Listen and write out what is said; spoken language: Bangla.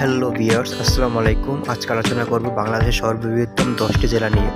হ্যালো বিয়ার্স আসসালামু আলাইকুম আজকে আলোচনা করব বাংলাদেশের সর্ববৃহত্তম দশটি জেলা নিয়ে।